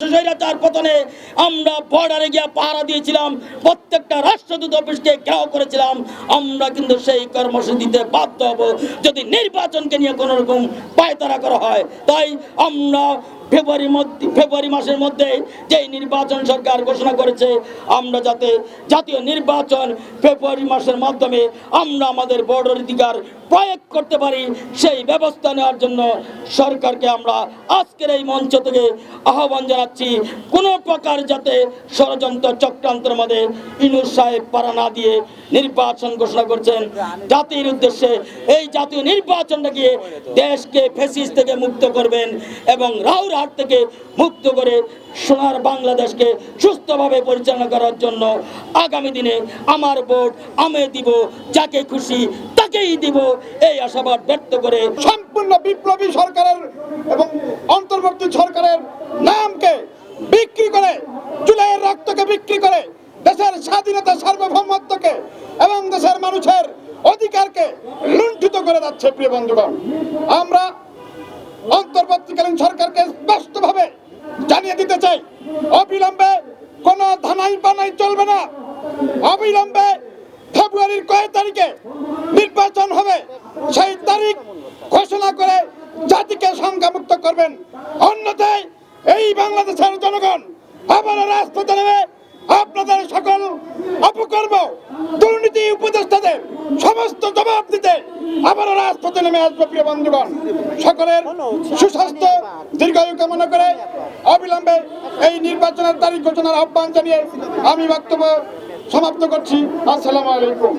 স্বৈরাচার পতনে আমরা বর্ডারে গিয়ে পাহারা দিয়েছিলাম, প্রত্যেকটা রাষ্ট্রদূত অফিসকে ঘেরাও করেছিলাম। আমরা কিন্তু সেই কর্মসূচিতে বাধ্য হব। যদি নির্বাচনকে নিয়ে কোনো রকম পায়তারা করা হয়, তাই আমরা ফেব্রুয়ারি মধ্যে, ফেব্রুয়ারি মাসের মধ্যে যেই নির্বাচন সরকার ঘোষণা করেছে, আমরা যাতে জাতীয় নির্বাচন ফেব্রুয়ারি মাসের মাধ্যমে আমরা আমাদের বর্ডার অধিকার প্রয়োগ করতে পারি, সেই ব্যবস্থা নেওয়ার জন্য সরকারকে আমরা আজকের এই মঞ্চ থেকে আহ্বান জানাচ্ছি। কোনো প্রকার যাতে ষড়যন্ত্র চক্রান্তের মধ্যে ইনুর সাহেব পাড়া না দিয়ে নির্বাচন ঘোষণা করছেন। জাতির উদ্দেশ্যে এই জাতীয় নির্বাচনটা গিয়ে দেশকে ফেসিস থেকে মুক্ত করবেন এবং রাউরহাট থেকে মুক্ত করে সোনার বাংলাদেশকে সুস্থভাবে পরিচালনা করার জন্য আগামী দিনে আমার ভোট আমি দিব, যাকে খুশি তাকেই দিব। এই আশাবাদ ব্যক্ত করে সম্পূর্ণ বিপ্লবী সরকারের এবং অন্তর্বর্তী সরকারের নামকে বিক্রি করে, জুলাইয়ের রক্তকে বিক্রি করে দেশের স্বাধীনতা সার্বভৌমত্বকে এবং দেশের মানুষের অধিকারকে লুণ্ঠিত করে যাচ্ছে, প্রিয় বন্ধুগণ। আমরা অন্তর্বর্তীকালীন সরকারকে স্পষ্টভাবে জানিয়ে দিতে চাই, অবিলম্বে কোনো ধানাই বানাই চলবে না। অবিলম্বে ফেব্রুয়ারির কয় তারিখে নির্বাচন হবে, সেই তারিখ ঘোষণা করে জাতিকে সংখ্যামুক্ত করবেন। অন্যথায় এই বাংলাদেশের জনগণ আবারও রাজপথে নেমে আপনাদের সকল অপকর্ম, দুর্নীতি উপদেষ্টাদের সমস্ত জবাব দিতে আবারও রাজপথে নেমে আসব প্রিয় বন্ধুগণ। সকলের সুস্বাস্থ্য, দীর্ঘায়ু কামনা করে অবিলম্বে এই নির্বাচনের তারিখ ঘোষণার আহ্বান জানিয়ে আমি বক্তব্য সমাপ্ত করছি। আসসালামু আলাইকুম।